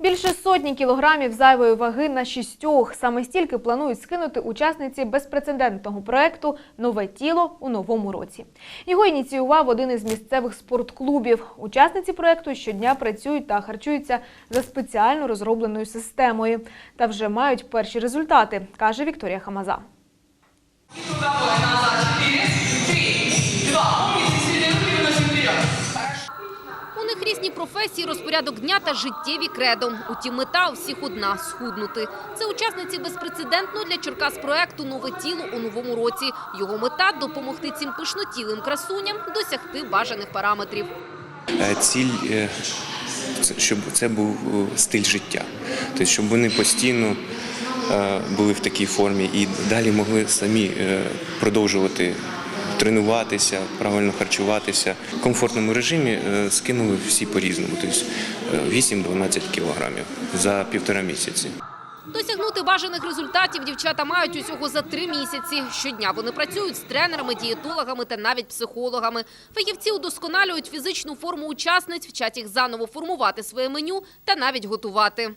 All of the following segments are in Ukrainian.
Більше сотні кілограмів зайвої ваги на шістьох. Саме стільки планують скинути учасниці безпрецедентного проекту Нове тіло у новому році. Його ініціював один із місцевих спортклубів. Учасниці проекту щодня працюють та харчуються за спеціально розробленою системою та вже мають перші результати, каже Вікторія Хамаза. У професії, розпорядок дня та життєві кредо. Утім, мета у всіх одна – схуднути. Це учасниці безпрецедентного для Черкас проекту «Нове тіло у новому році». Його мета – допомогти цим пишнотілим красуням досягти бажаних параметрів. Е, Ціль, е, щоб це був е, стиль життя. Тобто, щоб вони постійно були в такій формі і далі могли самі продовжувати тренуватися, правильно харчуватися. В комфортному режимі е, скинули всі по-різному, тобто е, 8-12 кілограмів за півтора місяці. Досягнути бажаних результатів дівчата мають усього за три місяці. Щодня вони працюють з тренерами, дієтологами та навіть психологами. Фахівці удосконалюють фізичну форму учасниць, вчать їх заново формувати своє меню та навіть готувати.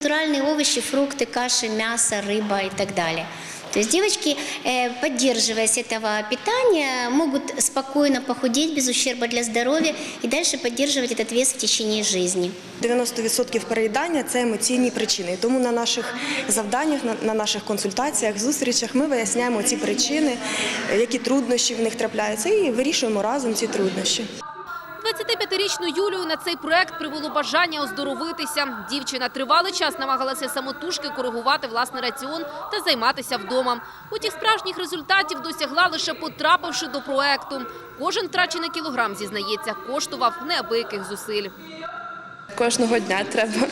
Натуральные овощи, фрукты, каши, мясо, рыба и так далее. То есть девочки, э, поддерживаясь этого питания, могут спокойно похудеть без ущерба для здоровья и дальше поддерживать этот вес в течение жизни. 90% переїдання це емоційні причини. І Тому на наших завданнях, на, на наших консультаціях, зустрічах ми виясняємо ці причини, е, які труднощі в них трапляються, і вирішуємо разом ці труднощі. 25-річну Юлію на цей проект привело бажання оздоровитися. Дівчина тривалий час намагалася самотужки коригувати власний раціон та займатися вдома. Утіх справжніх результатів досягла лише потрапивши до проекту. Кожен втрачений кілограм, зізнається, коштував неабияких зусиль. Кожного дня треба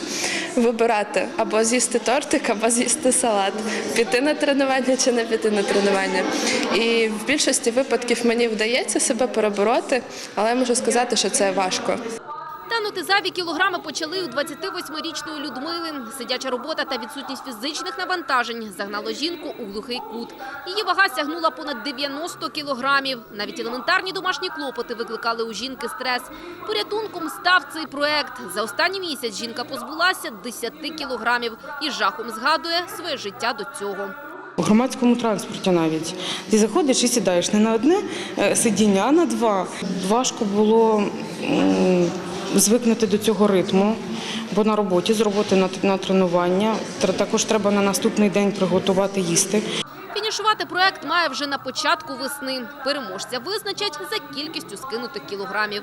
вибирати або з'їсти тортик, або з'їсти салат, піти на тренування чи не піти на тренування. І в більшості випадків мені вдається себе перебороти, але я можу сказати, що це важко. Танути зайві кілограми почали у 28-річної Людмили. Сидяча робота та відсутність фізичних навантажень загнало жінку у глухий кут. Її вага сягнула понад 90 кілограмів. Навіть елементарні домашні клопоти викликали у жінки стрес. Порятунком став цей проект. За останній місяць жінка позбулася 10 кілограмів і жахом згадує своє життя до цього. У громадському транспорті навіть. Ти заходиш і сідаєш не на одне е, сидіння, а на два. Важко було звикнути до цього ритму, бо на роботі з роботи на, тренування. Тр- Також треба на наступний день приготувати їсти. Фінішувати проект має вже на початку весни. Переможця визначать за кількістю скинутих кілограмів.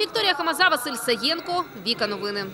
Вікторія Хамаза, Василь Саєнко, Віка Новини.